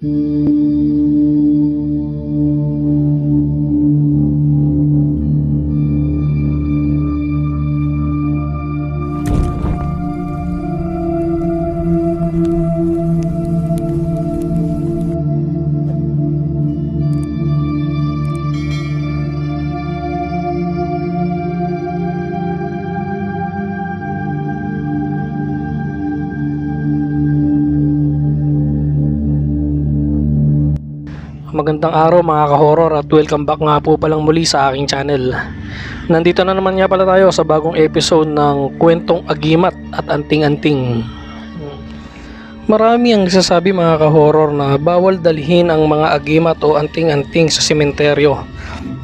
Hum. Magandang araw mga ka-horror at welcome back nga po palang muli sa aking channel. Nandito na naman nga pala tayo sa bagong episode ng Kwentong Agimat at Anting-Anting. Marami ang nagsasabi mga ka-horror na bawal dalhin ang mga agimat o anting-anting sa sementeryo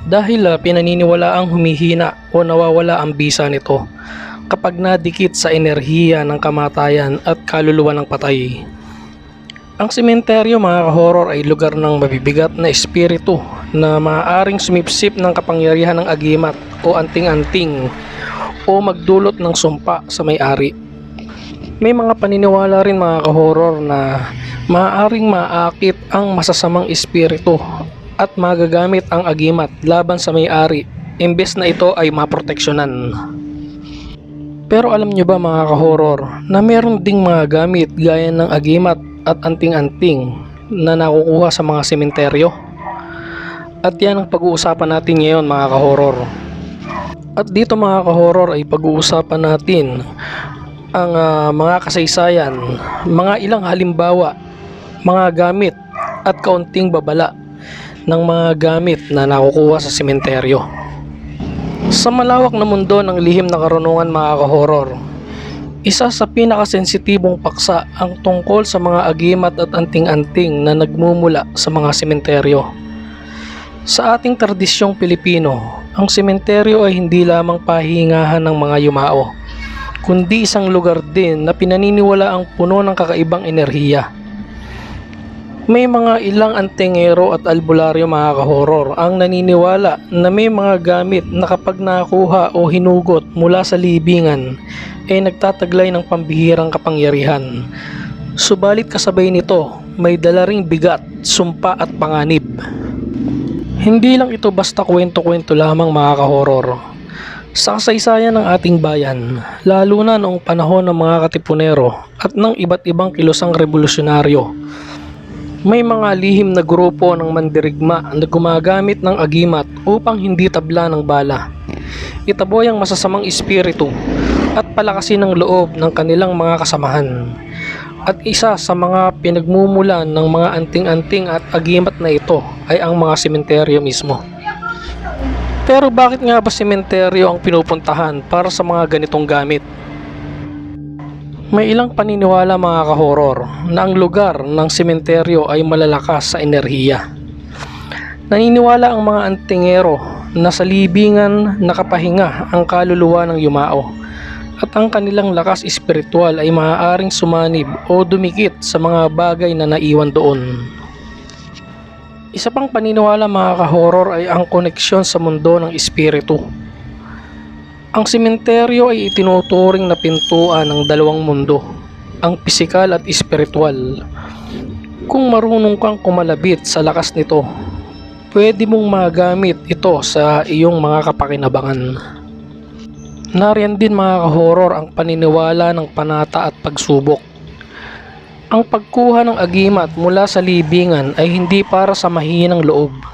dahil uh, pinaniniwala ang humihina o nawawala ang bisa nito kapag nadikit sa enerhiya ng kamatayan at kaluluwa ng patay. Ang sementeryo mga ka-horror ay lugar ng mabibigat na espiritu na maaaring sumipsip ng kapangyarihan ng agimat o anting-anting o magdulot ng sumpa sa may-ari. May mga paniniwala rin mga ka-horror na maaaring maakit ang masasamang espiritu at magagamit ang agimat laban sa may-ari imbes na ito ay maproteksyonan. Pero alam nyo ba mga ka-horror na meron ding mga gamit gaya ng agimat at anting-anting na nakukuha sa mga sementeryo? At yan ang pag-uusapan natin ngayon mga ka-horror. At dito mga ka-horror ay pag-uusapan natin ang ah, mga kasaysayan, mga ilang halimbawa, mga gamit at kaunting babala ng mga gamit na nakukuha sa sementeryo. Sa malawak na mundo ng lihim na karunungan mga ka-horror, isa sa pinakasensitibong paksa ang tungkol sa mga agimat at anting-anting na nagmumula sa mga sementeryo. Sa ating tradisyong Pilipino, ang sementeryo ay hindi lamang pahingahan ng mga yumao, kundi isang lugar din na pinaniniwala ang puno ng kakaibang enerhiya. May mga ilang antingero at albularyo mga kahoror ang naniniwala na may mga gamit na kapag nakuha o hinugot mula sa libingan ay nagtataglay ng pambihirang kapangyarihan. Subalit kasabay nito, may dala ring bigat, sumpa at panganib. Hindi lang ito basta kwento-kwento lamang mga kahoror. Sa kasaysayan ng ating bayan, lalo na noong panahon ng mga katipunero at ng iba't ibang kilosang revolusyonaryo, may mga lihim na grupo ng mandirigma na gumagamit ng agimat upang hindi tabla ng bala. Itaboy ang masasamang espiritu at palakasin ang loob ng kanilang mga kasamahan. At isa sa mga pinagmumulan ng mga anting-anting at agimat na ito ay ang mga sementeryo mismo. Pero bakit nga ba sementeryo ang pinupuntahan para sa mga ganitong gamit? May ilang paniniwala mga kahoror na ang lugar ng sementeryo ay malalakas sa enerhiya. Naniniwala ang mga antingero na sa libingan nakapahinga ang kaluluwa ng yumao at ang kanilang lakas espiritual ay maaaring sumanib o dumikit sa mga bagay na naiwan doon. Isa pang paniniwala mga kahoror ay ang koneksyon sa mundo ng espiritu. Ang sementeryo ay itinuturing na pintuan ng dalawang mundo, ang pisikal at espiritual. Kung marunong kang kumalabit sa lakas nito, pwede mong magamit ito sa iyong mga kapakinabangan. Nariyan din mga kahoror ang paniniwala ng panata at pagsubok. Ang pagkuha ng agimat mula sa libingan ay hindi para sa mahinang loob.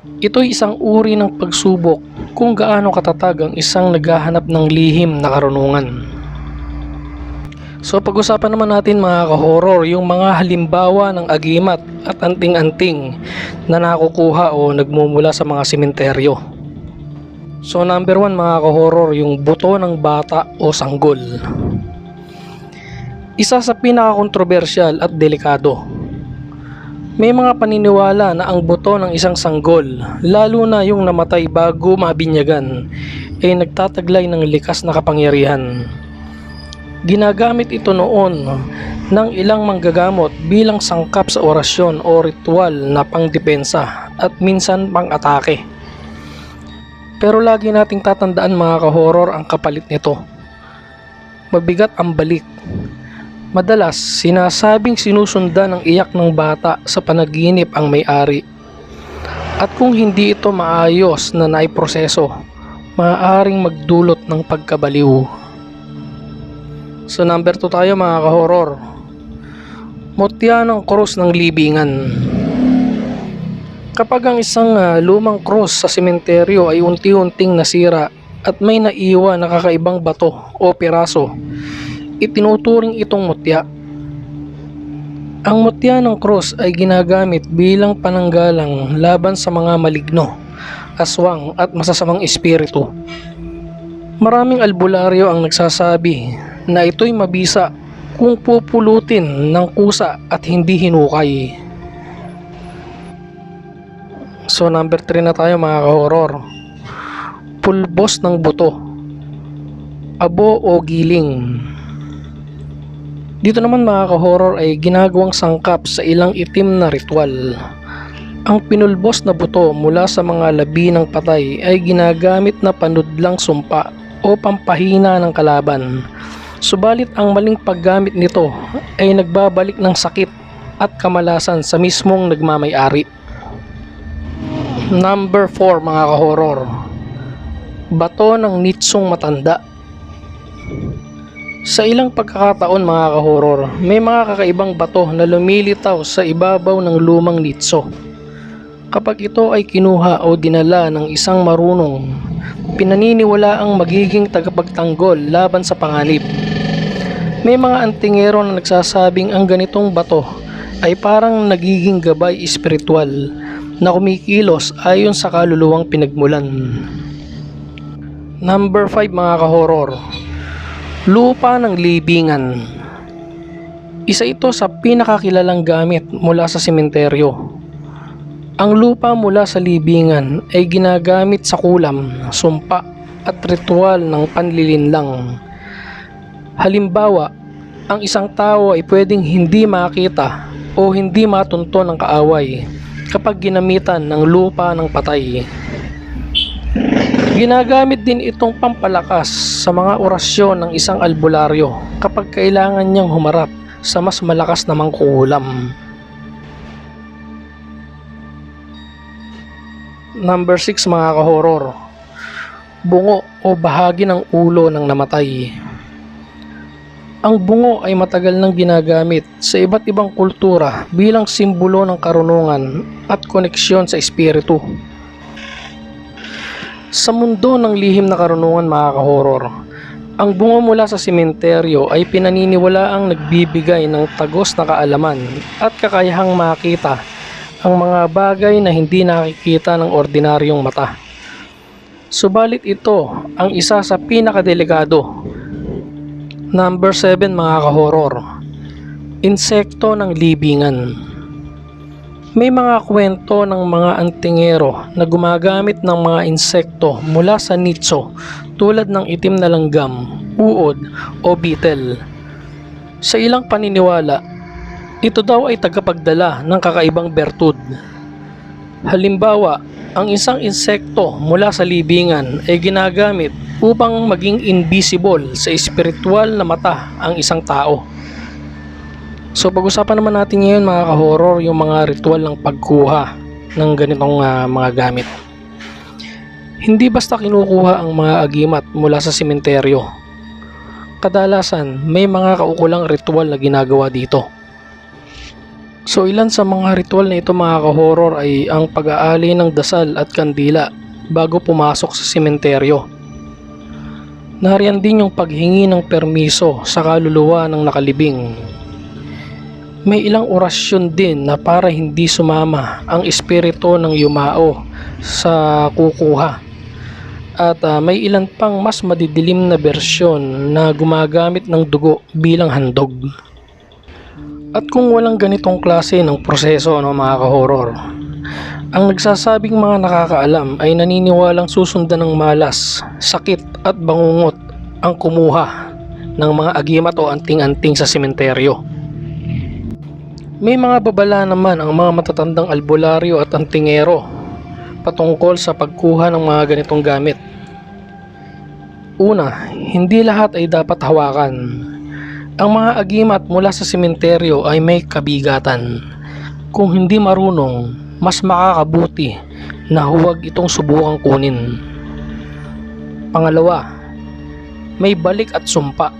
Ito'y isang uri ng pagsubok kung gaano katatag ang isang naghahanap ng lihim na karunungan. So pag-usapan naman natin mga ka-horror yung mga halimbawa ng agimat at anting-anting na nakukuha o nagmumula sa mga sementeryo. So number one mga ka-horror yung buto ng bata o sanggol. Isa sa pinaka-kontrobersyal at delikado may mga paniniwala na ang buto ng isang sanggol, lalo na yung namatay bago mabinyagan, ay nagtataglay ng likas na kapangyarihan. Ginagamit ito noon ng ilang manggagamot bilang sangkap sa orasyon o ritual na pangdepensa at minsan pang-atake. Pero lagi nating tatandaan mga kahoror ang kapalit nito. Mabigat ang balik Madalas, sinasabing sinusundan ng iyak ng bata sa panaginip ang may-ari. At kung hindi ito maayos na naiproseso, maaaring magdulot ng pagkabaliw. So number 2 tayo mga kahoror. Mutya ng krus ng libingan. Kapag ang isang ah, lumang cross sa sementeryo ay unti-unting nasira at may naiwan na kakaibang bato o piraso, itinuturing itong mutya. Ang mutya ng cross ay ginagamit bilang pananggalang laban sa mga maligno, aswang at masasamang espiritu. Maraming albularyo ang nagsasabi na ito'y mabisa kung pupulutin ng kusa at hindi hinukay. So number 3 na tayo mga kahoror. Pulbos ng buto. Abo o giling. Dito naman mga kahoror ay ginagawang sangkap sa ilang itim na ritual. Ang pinulbos na buto mula sa mga labi ng patay ay ginagamit na panudlang sumpa o pampahina ng kalaban. Subalit ang maling paggamit nito ay nagbabalik ng sakit at kamalasan sa mismong nagmamayari. Number 4 mga kahoror. Bato ng nitsong matanda. Sa ilang pagkakataon mga kahoror, may mga kakaibang bato na lumilitaw sa ibabaw ng lumang nitso. Kapag ito ay kinuha o dinala ng isang marunong, pinaniniwala ang magiging tagapagtanggol laban sa panganib. May mga antingero na nagsasabing ang ganitong bato ay parang nagiging gabay espiritual na kumikilos ayon sa kaluluwang pinagmulan. Number 5 mga kahoror. Lupa ng libingan. Isa ito sa pinakakilalang gamit mula sa sementeryo. Ang lupa mula sa libingan ay ginagamit sa kulam, sumpa at ritual ng panlilinlang. Halimbawa, ang isang tao ay pwedeng hindi makita o hindi matunto ng kaaway kapag ginamitan ng lupa ng patay. Ginagamit din itong pampalakas sa mga orasyon ng isang albularyo kapag kailangan niyang humarap sa mas malakas na mangkukulam. Number 6 mga kahoror. Bungo o bahagi ng ulo ng namatay. Ang bungo ay matagal nang ginagamit sa iba't ibang kultura bilang simbolo ng karunungan at koneksyon sa espiritu. Sa mundo ng lihim na karunungan mga ang bungo mula sa sementeryo ay pinaniniwalaang nagbibigay ng tagos na kaalaman at kakayahang makita ang mga bagay na hindi nakikita ng ordinaryong mata. Subalit ito ang isa sa pinakadelikado Number 7 mga kahoror. Insekto ng libingan. May mga kwento ng mga antingero na gumagamit ng mga insekto mula sa nitso tulad ng itim na langgam, uod o beetle. Sa ilang paniniwala, ito daw ay tagapagdala ng kakaibang bertud. Halimbawa, ang isang insekto mula sa libingan ay ginagamit upang maging invisible sa espiritual na mata ang isang tao. So pag-usapan naman natin ngayon mga ka-horror yung mga ritual ng pagkuha ng ganitong ah, mga gamit. Hindi basta kinukuha ang mga agimat mula sa sementeryo. Kadalasan may mga kaukulang ritual na ginagawa dito. So ilan sa mga ritual na ito mga ka-horror ay ang pag-aali ng dasal at kandila bago pumasok sa sementeryo. Nariyan din yung paghingi ng permiso sa kaluluwa ng nakalibing. May ilang orasyon din na para hindi sumama ang espiritu ng yumao sa kukuha. At ah, may ilan pang mas madidilim na bersyon na gumagamit ng dugo bilang handog. At kung walang ganitong klase ng proseso no, mga ka-horror, ang nagsasabing mga nakakaalam ay naniniwalang susundan ng malas, sakit at bangungot ang kumuha ng mga agimat o anting-anting sa sementeryo. May mga babala naman ang mga matatandang albularyo at antingero patungkol sa pagkuha ng mga ganitong gamit. Una, hindi lahat ay dapat hawakan Ang mga agimat mula sa sementeryo ay may kabigatan. Kung hindi marunong, mas makakabuti na huwag itong subukang kunin. Pangalawa, may balik at sumpa.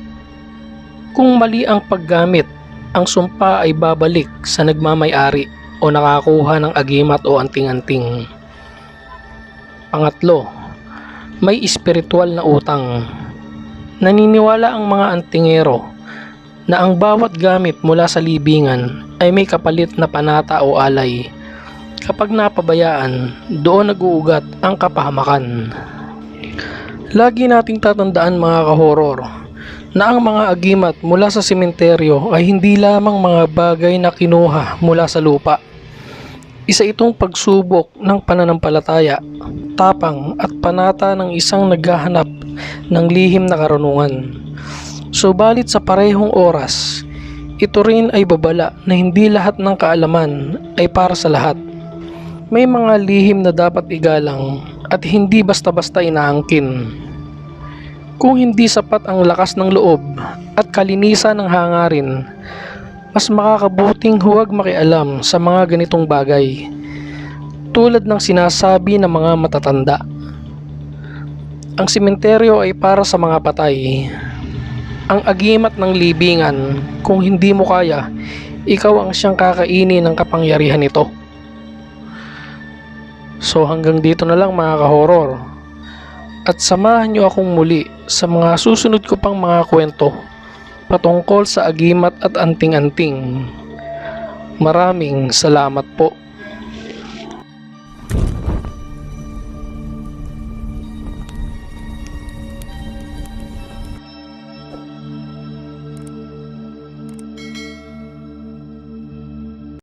Kung mali ang paggamit, ang sumpa ay babalik sa nagmamayari o nakakuha ng agimat o anting-anting. Pangatlo, may espiritual na utang. Naniniwala ang mga antingero na ang bawat gamit mula sa libingan ay may kapalit na panata o alay. Kapag napabayaan, doon nag-uugat ang kapahamakan. Lagi nating tatandaan mga kahoror na ang mga agimat mula sa sementeryo ay hindi lamang mga bagay na kinuha mula sa lupa. Isa itong pagsubok ng pananampalataya, tapang at panata ng isang naghahanap ng lihim na karunungan. Subalit sa parehong oras, ito rin ay babala na hindi lahat ng kaalaman ay para sa lahat. May mga lihim na dapat igalang at hindi basta-basta inaangkin. Kung hindi sapat ang lakas ng loob at kalinisan ng hangarin, mas makakabuting huwag makialam sa mga ganitong bagay. Tulad ng sinasabi ng mga matatanda. Ang simenteryo ay para sa mga patay. Ang agimat ng libingan, kung hindi mo kaya, ikaw ang siyang kakainin ng kapangyarihan nito. So hanggang dito na lang mga kahoror. At samahan niyo akong muli sa mga susunod ko pang mga kwento patungkol sa agimat at anting-anting. Maraming salamat po.